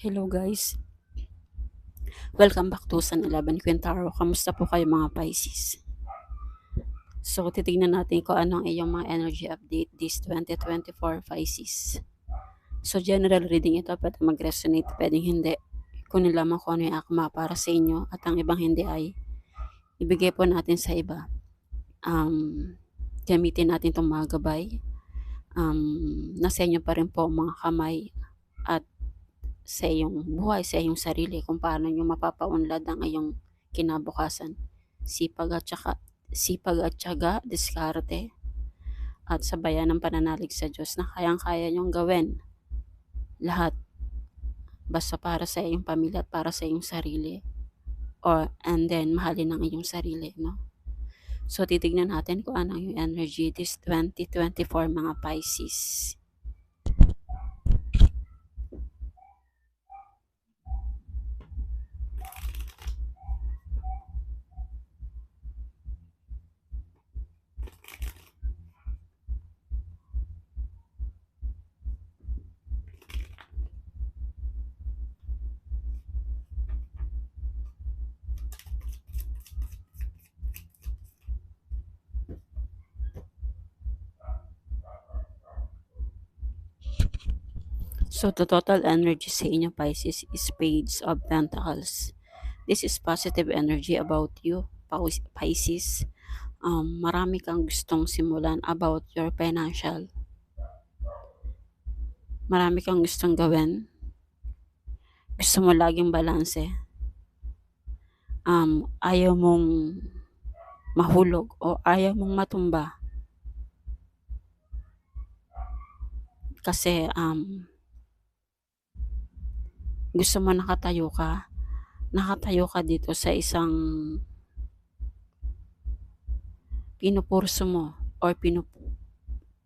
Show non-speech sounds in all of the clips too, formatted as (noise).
Hello guys. Welcome back to San 11 Quintaro. Kamusta po kayo mga Pisces? So, titignan natin kung anong iyong mga energy update this 2024 Pisces. So, general reading ito, pwede mag-resonate, pwedeng hindi. Kunin lamang kung ano yung akma para sa inyo at ang ibang hindi ay ibigay po natin sa iba. Um, gamitin natin itong mga gabay. Um, nasa inyo pa rin po mga kamay sa iyong buhay, sa iyong sarili, kung paano nyo mapapaunlad ang iyong kinabukasan. Sipag at saka, sipag at syaga, diskarte, at sabayan ng pananalig sa Diyos na kayang-kaya nyong gawin lahat basta para sa iyong pamilya at para sa iyong sarili or and then mahalin ang iyong sarili no so titignan natin kung ano yung energy this 2024 mga Pisces So the total energy sa inyo Pisces is Spades of Pentacles. This is positive energy about you, Pisces. Um, marami kang gustong simulan about your financial. Marami kang gustong gawin. Gusto mo laging balanse. Um, ayaw mong mahulog o ayaw mong matumba. Kasi um, gusto mo nakatayo ka, nakatayo ka dito sa isang pinupurso mo or pinup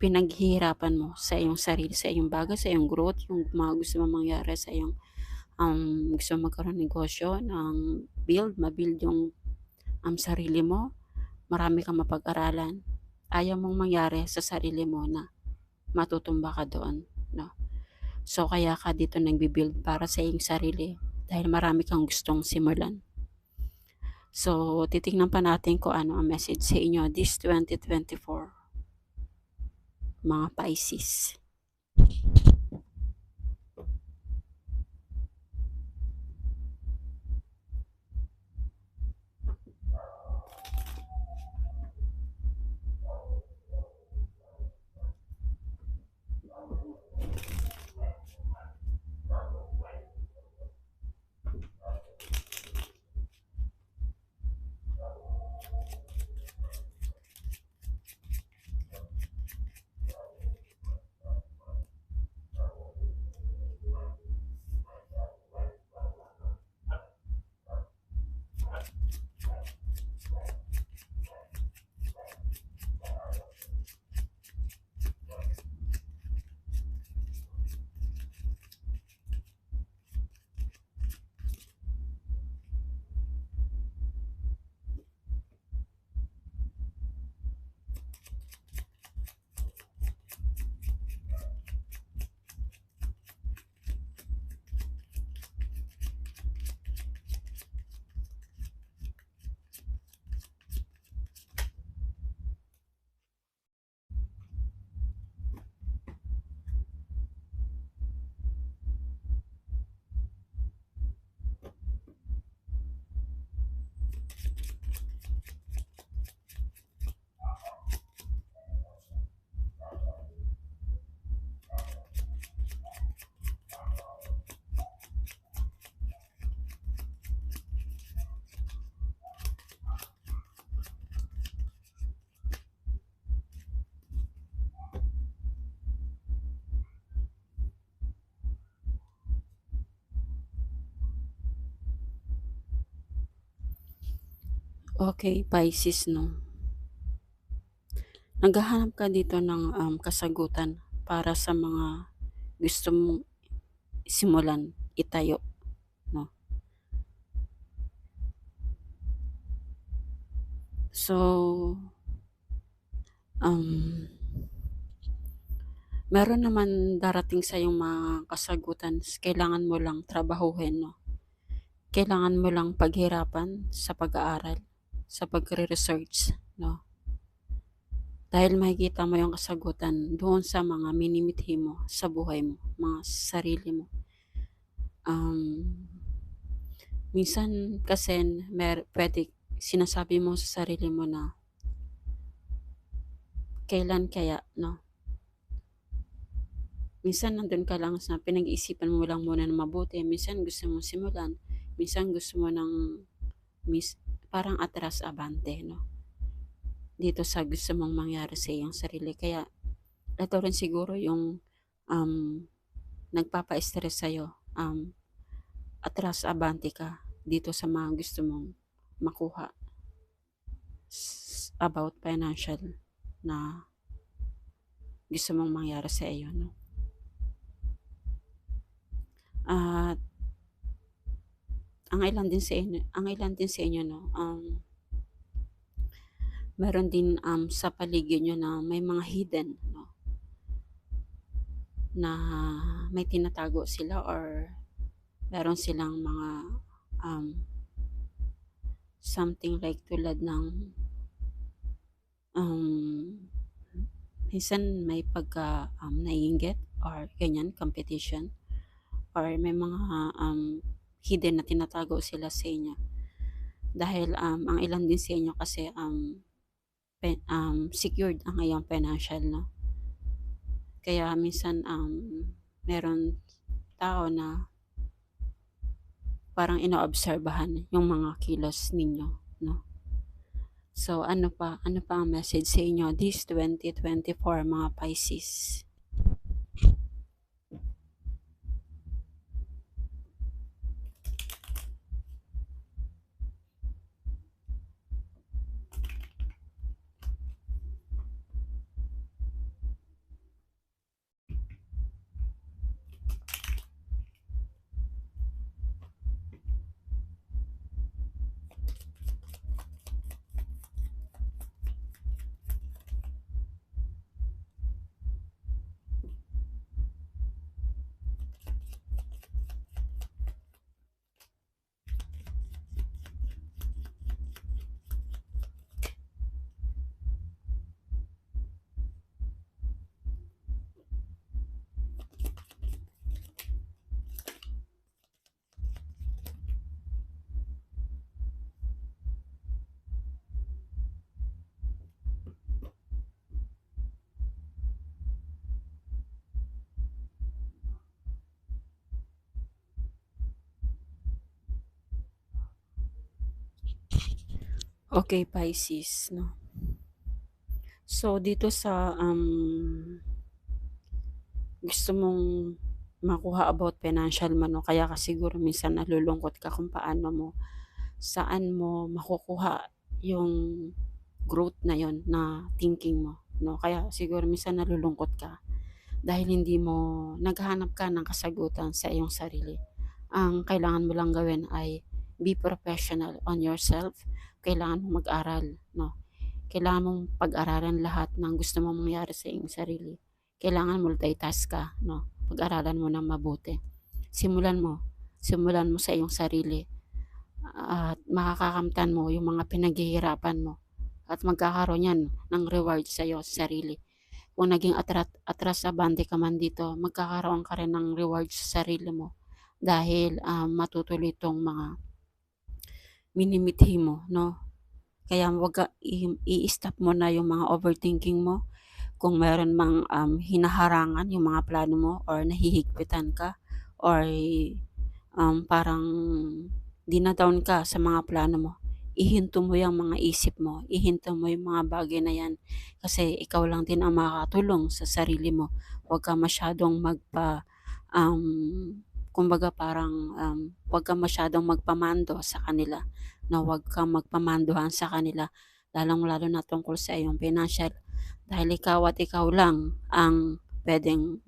pinaghihirapan mo sa iyong sarili, sa iyong bagay, sa iyong growth, yung mga gusto mo mangyari sa iyong um, gusto mo magkaroon ng negosyo, ng build, mabuild yung um, sarili mo, marami kang mapag-aralan. Ayaw mong mangyari sa sarili mo na matutumba ka doon. So kaya ka dito nagbi-build para sa iyong sarili dahil marami kang gustong simulan. So titingnan pa natin kung ano ang message sa inyo this 2024 mga Pisces. Okay, Pisces, no? Naghahanap ka dito ng um, kasagutan para sa mga gusto mong simulan, itayo, no? So, um, meron naman darating sa yung mga kasagutan, kailangan mo lang trabahuhin, no? Kailangan mo lang paghirapan sa pag-aaral, sa pagre-research, no? Dahil makikita mo yung kasagutan doon sa mga minimithi mo sa buhay mo, mga sarili mo. Um, minsan kasi mer pwede sinasabi mo sa sarili mo na kailan kaya, no? Minsan nandun ka lang sa pinag-iisipan mo lang muna na mabuti. Minsan gusto mo simulan. Minsan gusto mo ng mis parang atras abante, no? Dito sa gusto mong mangyari sa iyong sarili. Kaya ito rin siguro yung um, nagpapa-stress sa'yo. Um, atras abante ka dito sa mga gusto mong makuha about financial na gusto mong mangyari sa iyo, no? At ang ilan din sa inyo, ang ilan din sa inyo, no, um, meron din um, sa paligid nyo na may mga hidden, no, na may tinatago sila or meron silang mga um, something like tulad ng um, minsan may pagka um, naiinggit or ganyan, competition or may mga um, hidden na tinatago sila sa inyo. Dahil um, ang ilan din sa inyo kasi um, pen, um, secured ang iyong financial, no? Kaya minsan um, meron tao na parang inoobserbahan yung mga kilos ninyo, no? So, ano pa, ano pa ang message sa inyo this 2024 mga Pisces? Okay, Pisces, no? So, dito sa um, gusto mong makuha about financial man, no? Kaya ka siguro minsan nalulungkot ka kung paano mo, saan mo makukuha yung growth na yon na thinking mo, no? Kaya siguro minsan nalulungkot ka dahil hindi mo naghahanap ka ng kasagutan sa iyong sarili. Ang kailangan mo lang gawin ay be professional on yourself kailangan mong mag-aral, no? Kailangan mong pag-aralan lahat ng gusto mong mangyari sa iyong sarili. Kailangan multitask ka, no? Pag-aralan mo ng mabuti. Simulan mo. Simulan mo sa iyong sarili. At makakakamtan mo yung mga pinaghihirapan mo. At magkakaroon yan ng reward sa iyo sa sarili. Kung naging atrat, atras abante ka man dito, magkakaroon ka rin ng reward sa sarili mo. Dahil um, matutuloy itong mga minimithi mo, no? Kaya wag ka, i-stop mo na yung mga overthinking mo. Kung meron mang um, hinaharangan yung mga plano mo or nahihigpitan ka or um, parang dinadown ka sa mga plano mo, ihinto mo yung mga isip mo, ihinto mo yung mga bagay na yan kasi ikaw lang din ang makakatulong sa sarili mo. Huwag ka masyadong magpa um, kumbaga parang um, huwag kang masyadong magpamando sa kanila, na huwag kang magpamandohan sa kanila, lalong-lalo na tungkol sa iyong financial. Dahil ikaw at ikaw lang ang pwedeng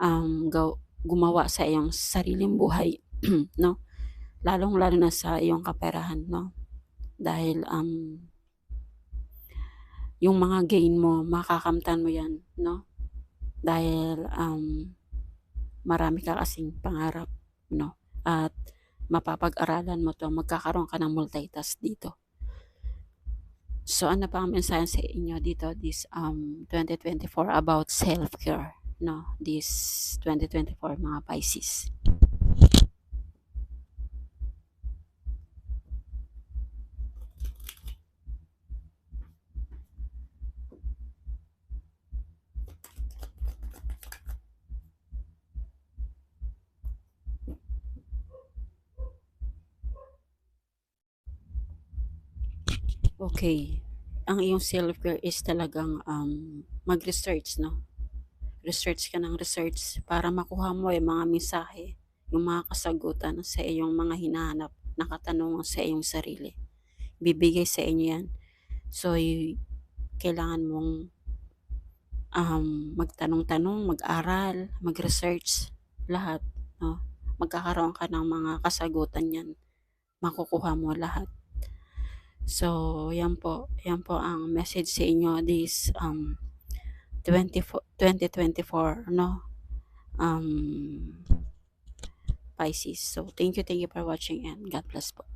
um, gumawa sa iyong sariling buhay, (clears throat) no? Lalong-lalo na sa iyong kaperahan, no? Dahil um, yung mga gain mo, makakamtan mo yan, no? dahil um, marami ka kasing pangarap, no? At mapapag-aralan mo to, magkakaroon ka ng multitask dito. So ano pa ang mensahe sa inyo dito this um 2024 about self-care, no? This 2024 mga Pisces. Okay. Ang iyong self-care is talagang um, mag-research, no? Research ka ng research para makuha mo yung mga mensahe, yung mga kasagutan sa iyong mga hinahanap na katanungan sa iyong sarili. Bibigay sa inyo yan. So, y- kailangan mong um, magtanong-tanong, mag-aral, mag-research, lahat. No? Magkakaroon ka ng mga kasagutan yan. Makukuha mo lahat. So, yan po. Yan po ang message sa inyo this um, 24, 2024, no? Um, Pisces. So, thank you, thank you for watching and God bless po.